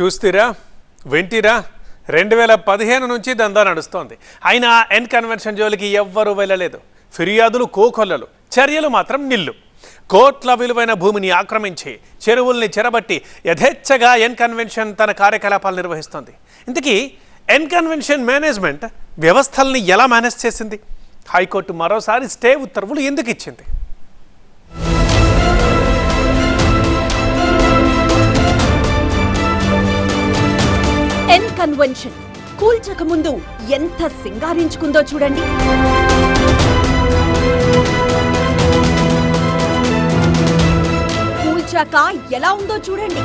చూస్తీరా? వింటీరా? రెండు వేల పదిహేను నుంచి దందా నడుస్తోంది. అయినా ఎన్ కన్వెన్షన్ జోలికి ఎవ్వరూ వెళ్ళలేదు. ఫిర్యాదులు కోకొల్లలు. చర్యలు మాత్రం నిల్లు. కోట్ల విలువైన భూమిని ఆక్రమించి చెరువుల్ని చెరబట్టి యథేచ్ఛగా ఎన్ కన్వెన్షన్ తన కార్యకలాపాలు నిర్వహిస్తోంది. ఇంతకీ ఎన్ కన్వెన్షన్ మేనేజ్మెంట్ వ్యవస్థల్ని ఎలా మేనేజ్ చేసింది? హైకోర్టు మరోసారి స్టే ఉత్తర్వులు ఎందుకు ఇచ్చింది? ఎన్ కన్వెన్షన్ కూల్చక ముందు ఎంత సింగారించుకుందో చూడండి. కూల్చాక ఎలా ఉందో చూడండి.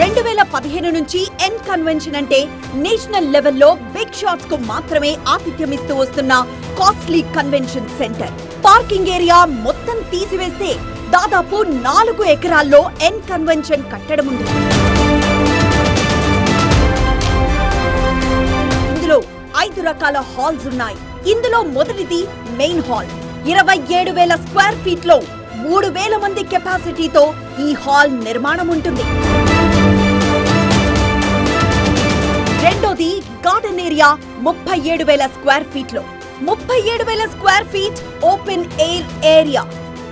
రెండు వేల పదిహేను నుంచి ఎన్ కన్వెన్షన్ అంటే నేషనల్ లెవెల్లో బిగ్ షాట్స్కు మాత్రమే ఆతిథ్యమిస్తూ వస్తున్న costly convention centre parking area మొత్తం తీసివేస్తే దాదాపు నాలుగు ఎకరాల్లో ఎన్ కన్వెన్షన్ కట్టడం ఉంది. ఇందులో ఐదు రకాల హాల్స్ ఉన్నాయి. ఇందులో మొదటిది మెయిన్ హాల్. ఇరవై ఏడు వేల స్క్వేర్ ఫీట్లో మూడు వేల మంది కెపాసిటీతో ఈ హాల్ నిర్మాణం ఉంటుంది. రెండోది గార్డెన్ ఏరియా ముప్పై ఏడు వేల స్క్వేర్ ఫీట్లో ముప్పై ఏడు వేల square feet open air area.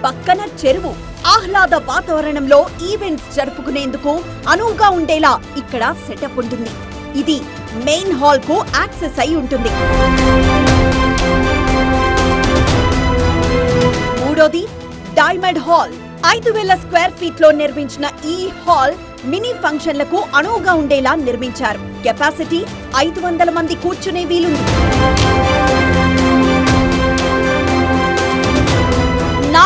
పక్కన చెరువు. ఆహ్లాద వాతావరణంలో ఈవెంట్స్ జరుపుకునేందుకు అనువుగా ఉండేలా ఇక్కడ సెటప్ ఉంటుంది. ఇది మెయిన్ హాల్కు యాక్సెస్ అయి ఉంటుంది. మూడోది డైమండ్ హాల్. ఐదు వేల స్క్వేర్ ఫీట్లో నిర్మించిన ఈ హాల్ మినీ ఫంక్షన్లకు అనువుగా ఉండేలా నిర్మించారు. కెపాసిటీ ఐదు వందల మంది కూర్చునే వీలుంది.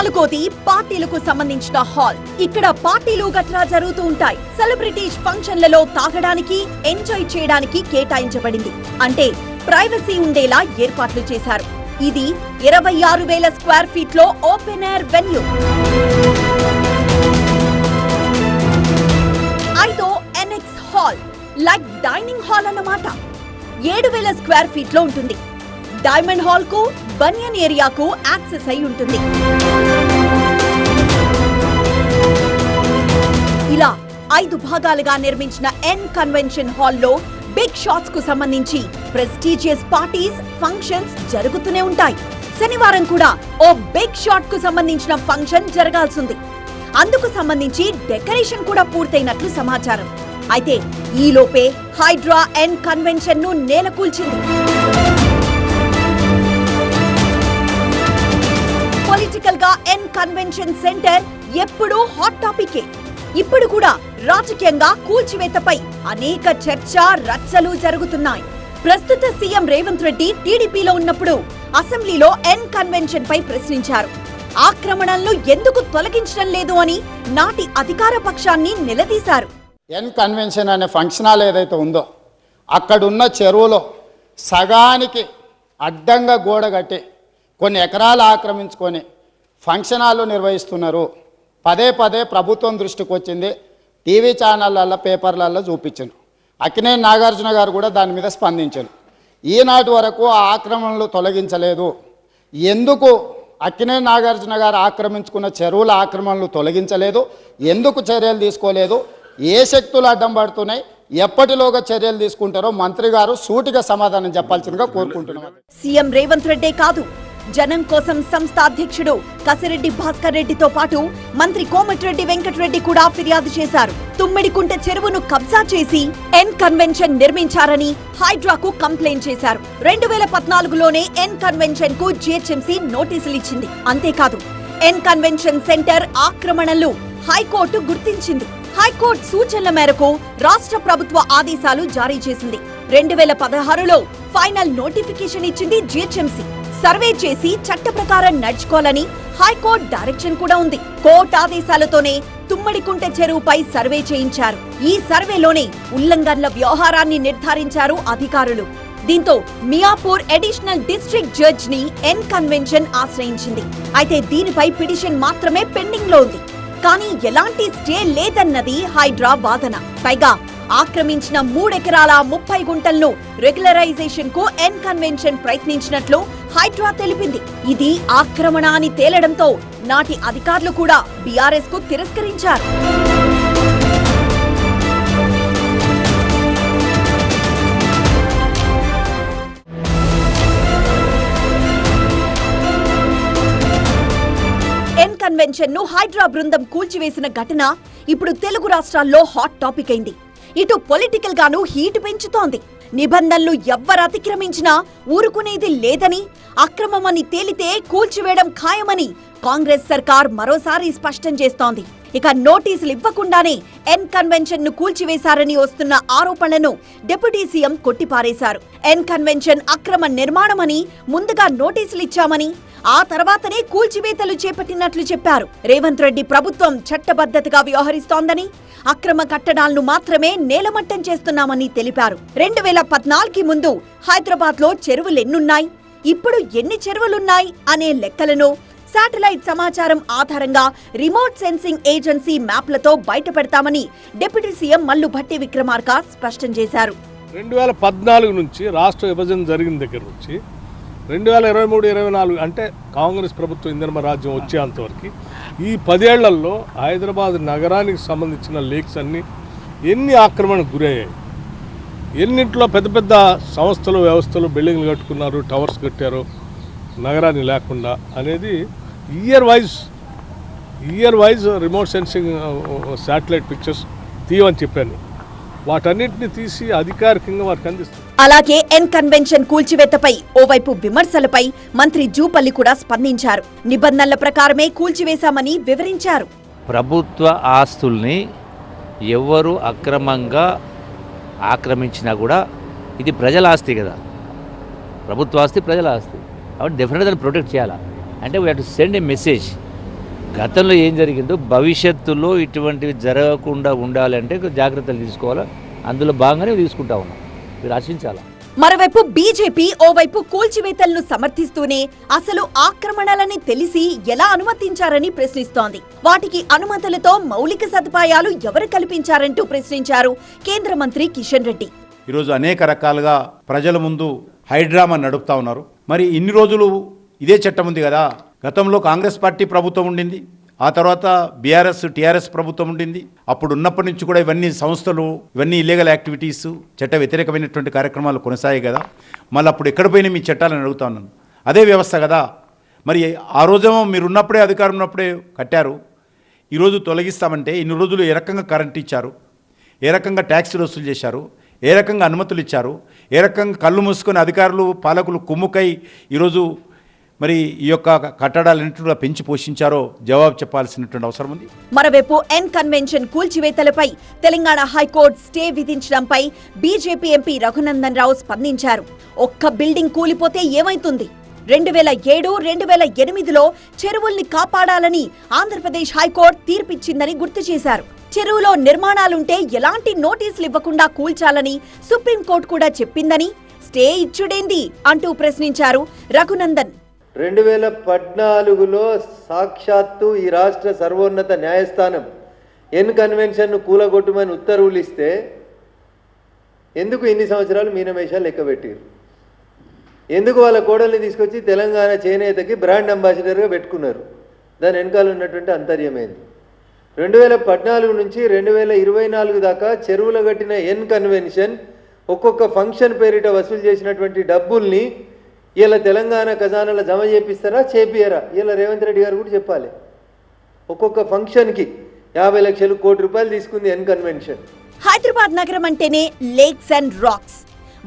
నాలుగోది పార్టీలకు సంబంధించిన హాల్. ఇక్కడ పార్టీలు గట్రా జరుగుతూ ఉంటాయి. సెలబ్రిటీస్ ఫంక్షన్లలో తాగడానికి ఎంజాయ్ చేయడానికి కేటాయించబడింది. అంటే ప్రైవసీ ఉండేలా ఏర్పాట్లు చేశారు. ఇది ఇరవై ఆరు వేల స్క్వేర్ ఫీట్లో ఓపెన్ ఎయిర్ వెన్యూ. ఐదో annex hall. Like dining hall అన్నమాట. ఏడు వేల స్క్వేర్ ఫీట్లో ఉంటుంది. డైమండ్ హాల్కు బనియన్ ఏరియాకు యాక్సెస్ అయి ఉంటుంది. ఇలా ఐదు భాగాలుగా నిర్మించిన ఎన్ కన్వెన్షన్ హాల్లో బిగ్ షాట్స్కు సంబంధించి ప్రెస్టీజియస్ పార్టీస్ ఫంక్షన్స్ జరుగుతూనే ఉంటాయి. శనివారం కూడా ఓ బిగ్ షాట్కు సంబంధించిన ఫంక్షన్ జరగాల్సింది. అందుకు సంబంధించి డెకరేషన్ కూడా పూర్తయినట్లు సమాచారం. అయితే ఈలోపే హైడ్రా ఎన్ కన్వెన్షన్ను నేలకూల్చింది. పొలిటికల్గా ఎన్ కన్వెన్షన్ సెంటర్ ఎప్పుడూ హాట్ టాపికే ఇప్పుడు కూడా రాజకీయంగా కూల్చివేతపై అనేక చర్చ రచ్చలు జరుగుతున్నాయి. ప్రస్తుత సీఎం రేవంత్ రెడ్డి టీడీపీలో ఉన్నప్పుడు అసెంబ్లీలో ఎన్ కన్వెన్షన్ పై ప్రశ్నించారు. ఆక్రమణలను ఎందుకు తొలగించడం లేదు అని నాటి అధికార పక్షాన్ని నిలదీశారు. ఎన్ కన్వెన్షన్ అనే ఫంక్షన్ హాల్ ఏదైతే ఉందో అక్కడున్న చెరువులో సగానికి అడ్డంగా గోడ కట్టి కొన్ని ఎకరాలు ఆక్రమించుకొని ఫంక్షన్ హాల్ నిర్వహిస్తున్నారు. పదే పదే ప్రభుత్వం దృష్టికి వచ్చింది. టీవీ ఛానళ్ళల్లో పేపర్లలో చూపించారు అక్కినేని నాగార్జున గారు కూడా దాని మీద స్పందించారు ఈనాటి వరకు ఆ ఆక్రమణలు తొలగించలేదు. ఎందుకు అక్కినేని నాగార్జున గారు ఆక్రమించుకున్న చెరువుల ఆక్రమణలు తొలగించలేదు? ఎందుకు చర్యలు తీసుకోలేదు? ఏ శక్తులు అడ్డం పడుతున్నాయి? ఎప్పటిలోగా చర్యలు తీసుకుంటారో మంత్రి గారు సూటిగా సమాధానం చెప్పాల్సిందిగా కోరుకుంటున్నాం. సీఎం రేవంత్ రెడ్డే కాదు. జనం కోసం సంస్థ అధ్యక్షుడు కసిరెడ్డి భాస్కర్ రెడ్డితో పాటు మంత్రి కోమటిరెడ్డి వెంకటరెడ్డి కూడా ఫిర్యాదు చేశారు. తుమ్మిడికుంట చెరువును కబ్జా చేసి ఎన్ కన్వెన్షన్ నిర్మించారని హైడ్రాకు కంప్లైంట్ చేశారు. రెండు వేల పద్నాలుగులోనే ఎన్ కన్వెన్షన్కు జిహెచ్ఎంసీ నోటీసులు ఇచ్చింది. అంతేకాదు ఎన్ కన్వెన్షన్ సెంటర్ ఆక్రమణలు హైకోర్టు గుర్తించింది. హైకోర్టు సూచనల మేరకు రాష్ట్ర ప్రభుత్వ ఆదేశాలు జారీ చేసింది. రెండు వేల పదహారులో ఫైనల్ నోటిఫికేషన్ ఇచ్చింది జిహెచ్ఎంసీ. సర్వే చేసి చట్ట ప్రకారం నడుచుకోవాలని హైకోర్టు డైరెక్షన్ కూడా ఉంది. కోర్టు ఆదేశాలతోనే తుమ్మడికుంట చెరువుపై సర్వే చేయించారు. ఈ సర్వేలోనే ఉల్లంఘనల వ్యవహారాన్ని నిర్ధారించారు అధికారులు. దీంతో మియాపూర్ అడిషనల్ డిస్ట్రిక్ట్ జడ్జ్ని ఎన్ కన్వెన్షన్ ఆశ్రయించింది. అయితే దీనిపై పిటిషన్ మాత్రమే పెండింగ్లో ఉంది. కానీ ఎలాంటి స్టే లేదన్నది హైడ్రా వాదన. పైగా ఆక్రమించిన మూడెకరాల ముప్పై గుంటలను రెగ్యులరైజేషన్కు ఎన్ కన్వెన్షన్ ప్రయత్నించినట్లు హైడ్రా తెలిపింది. ఇది ఆక్రమణ అని తేలడంతో నాటి అధికారులు కూడా బీఆర్ఎస్కు తిరస్కరించారు. ఎన్ కన్వెన్షన్ను హైడ్రా బృందం కూల్చివేసిన ఘటన ఇప్పుడు తెలుగు రాష్ట్రాల్లో హాట్ టాపిక్ అయింది. ఇటు పొలిటికల్ గాను హీట్ పెంచుతోంది. నిబంధనలు ఎవ్వరు అతిక్రమించినా ఊరుకునేది లేదని అక్రమమని తేలితే కూల్చివేయడం ఖాయమని కాంగ్రెస్ సర్కార్ మరోసారి స్పష్టం చేస్తోంది. ఇక నోటీసులు ఇవ్వకుండానే ఎన్ కన్వెన్షన్ను కూల్చివేశారని వస్తున్న ఆరోపణలను డిప్యూటీ సీఎం కొట్టిపారేశారు. ఎన్ కన్వెన్షన్ అక్రమ నిర్మాణమని ముందుగా నోటీసులు ఇచ్చామని ఆ తర్వాతనే కూల్చివేతలు చేపట్టినట్లు చెప్పారు. రేవంత్ రెడ్డి ప్రభుత్వం చట్టబద్ధతగా వ్యవహరిస్తోందని అక్రమ కట్టడాలను మాత్రమే నేలమట్టం చేస్తున్నామని తెలిపారు. రెండు వేల పద్నాలుగు ముందు హైదరాబాద్లో చెరువులెన్నున్నాయి ఇప్పుడు ఎన్ని చెరువులున్నాయి అనే లెక్కలను శాటిలైట్ సమాచారం ఆధారంగా రిమోట్ సెన్సింగ్ ఏజెన్సీ మ్యాప్లతో బయటపెడతామని డిప్యూటీ సీఎం మల్లు భట్టి విక్రమార్క స్పష్టం చేశారు. రెండు వేల పద్నాలుగు నుంచి రాష్ట్ర విభజన జరిగిన దగ్గర నుంచి రెండు వేల ఇరవై మూడు ఇరవై నాలుగు అంటే కాంగ్రెస్ ప్రభుత్వం ఇంధనమ రాజ్యం వచ్చేంతవరకు ఈ పదేళ్ళలో హైదరాబాద్ నగరానికి సంబంధించిన లేక్స్ అన్నీ ఎన్ని ఆక్రమణకు గురయ్యాయి? ఎన్నింట్లో పెద్ద పెద్ద సంస్థలు వ్యవస్థలు బిల్డింగ్లు కట్టుకున్నారు టవర్స్ కట్టారు నగరాన్ని లేకుండా అనేది year wise year wise remote sensing satellite pictures తీయమని చెప్పాను. వాటన్నిటిని తీసి అధికారికంగా వారికి అందిస్తాం. అలాగే ఎన్ కన్వెన్షన్ కూల్చివేతపై ఓవైపు విమర్శలపై మంత్రి జూపల్లి కూడా స్పందించారు. నిబంధనల ప్రకారమే కూల్చివేశామని వివరించారు. ప్రభుత్వ ఆస్తుల్ని ఎవరు అక్రమంగా ఆక్రమించినా కూడా ఇది ప్రజల ఆస్తి కదా. ప్రభుత్వ ఆస్తి ప్రజల ఆస్తి. కాబట్టి డెఫినెట్గా దాన్ని ప్రొటెక్ట్ చేయాలా? అంటే we to send a message గతంలో ఏం జరిగిందో భవిష్యత్తులో ఇటువంటివి జరగకుండా ఉండాలంటే జాగ్రత్తలు తీసుకోవాలా? అందులో భాగంగానే తీసుకుంటా ఉన్నాం. మీరు ఆశించాలా? మరోవైపు బీజేపీ ఓవైపు కూల్చివేతలను సమర్థిస్తూనే అసలు ఆక్రమణలని తెలిసి ఎలా అనుమతించారని ప్రశ్నిస్తోంది. వాటికి అనుమతులతో మౌలిక సదుపాయాలు ఎవరు కల్పించారంటూ ప్రశ్నించారు కేంద్ర మంత్రి కిషన్ రెడ్డి. ఈరోజు అనేక రకాలుగా ప్రజల ముందు హైడ్రామా నడుపుతా ఉన్నారు. మరి ఇన్ని రోజులు ఇదే చట్టం ఉంది కదా. గతంలో కాంగ్రెస్ పార్టీ ప్రభుత్వం ఉండింది. ఆ తర్వాత బీఆర్ఎస్ టీఆర్ఎస్ ప్రభుత్వం ఉండింది. అప్పుడు ఉన్నప్పటి నుంచి కూడా ఇవన్నీ సంస్థలు ఇవన్నీ ఇల్లీగల్ యాక్టివిటీస్ చట్ట వ్యతిరేకమైనటువంటి కార్యక్రమాలు కొనసాగాయి కదా. మళ్ళీ అప్పుడు ఎక్కడ పోయినా మీ చట్టాలను అడుగుతా ఉన్నాను. అదే వ్యవస్థ కదా. మరి ఆ రోజేమో మీరు ఉన్నప్పుడే అధికారం ఉన్నప్పుడే కట్టారు. ఈరోజు తొలగిస్తామంటే ఇన్ని రోజులు ఏ రకంగా కరెంట్ ఇచ్చారు? ఏ రకంగా ట్యాక్సీలు వసూలు చేశారు? ఏ రకంగా అనుమతులు ఇచ్చారు? ఏ రకంగా కళ్ళు మూసుకొని అధికారులు పాలకులు కుమ్ముకై ఈరోజు మరి ఈ యొక్క కట్టడాలన్నింటినీ కూడా పెంచి పోషించారో జవాబు చెప్పాల్సినటువంటి అవసరం ఉంది. మరోవైపు ఎన్ కన్వెన్షన్ కూల్చివేతలపై తెలంగాణ హైకోర్టు స్టే విధించడంపై బీజేపీ ఎంపీ రఘునందన్ రావు స్పందించారు. ఒక్క బిల్డింగ్ కూలిపోతే ఏమైతుంది? రెండు వేల ఏడు రెండు వేల ఎనిమిదిలో చెరువుల్ని కాపాడాలని ఆంధ్రప్రదేశ్ హైకోర్టు తీర్పిచ్చిందని గుర్తు చేశారు. చెరువులో నిర్మాణాలుంటే ఎలాంటి నోటీసులు ఇవ్వకుండా కూల్చాలని సుప్రీంకోర్టు కూడా చెప్పిందని స్టే ఇచ్చుడేంది? అంటూ ప్రశ్నించారు రఘునందన్. రెండు వేల పద్నాలుగులో సాక్షాత్తు ఈ రాష్ట్ర సర్వోన్నత న్యాయస్థానం ఎన్ కన్వెన్షన్ను కూలగొట్టుమని ఉత్తర్వులు ఇస్తే ఎందుకు ఇన్ని సంవత్సరాలు మీనమేషాలు లెక్కబెట్టారు? ఎందుకు వాళ్ళ కోడల్ని తీసుకొచ్చి తెలంగాణ చేనేతకి బ్రాండ్ అంబాసిడర్గా పెట్టుకున్నారు? దాని వెనకాల ఉన్నటువంటి అంతర్యమైంది రెండు వేల పద్నాలుగు నుంచి రెండు వేల ఇరవై నాలుగు దాకా చెరువుల కట్టిన ఎన్ కన్వెన్షన్ ఒక్కొక్క ఫంక్షన్ పేరిట వసూలు చేసినటువంటి డబ్బుల్ని ఇలా తెలంగాణ ఖజానాలో జమ చేపిస్తారా చేపియరా ఇలా రేవంత్ రెడ్డి గారు కూడా చెప్పాలి. ఒక్కొక్క ఫంక్షన్కి యాభై లక్షలు కోటి రూపాయలు తీసుకుంది ఎన్ కన్వెన్షన్. హైదరాబాద్ నగరం అంటేనే లేక్స్ అండ్ రాక్స్.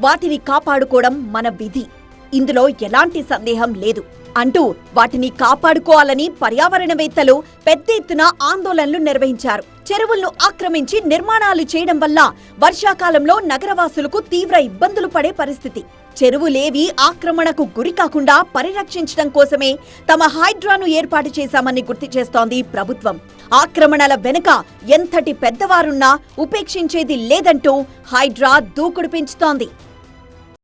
వాటిని కాపాడుకోవడం మన విధి. ఇందులో ఎలాంటి సందేహం లేదు. అంటూ వాటిని కాపాడుకోవాలని పర్యావరణవేత్తలు పెద్ద ఎత్తున ఆందోళనలు నిర్వహించారు. చెరువులను ఆక్రమించి నిర్మాణాలు చేయడం వల్ల వర్షాకాలంలో నగరవాసులకు తీవ్ర ఇబ్బందులు పడే పరిస్థితి. చెరువులేవి ఆక్రమణకు గురి కాకుండా పరిరక్షించడం కోసమే తమ హైడ్రాను ఏర్పాటు చేశామని గుర్తు చేస్తోంది ప్రభుత్వం. ఆక్రమణల వెనుక ఎంతటి పెద్దవారున్నా ఉపేక్షించేది లేదంటూ హైడ్రా దూకుడు పెంచుతోంది.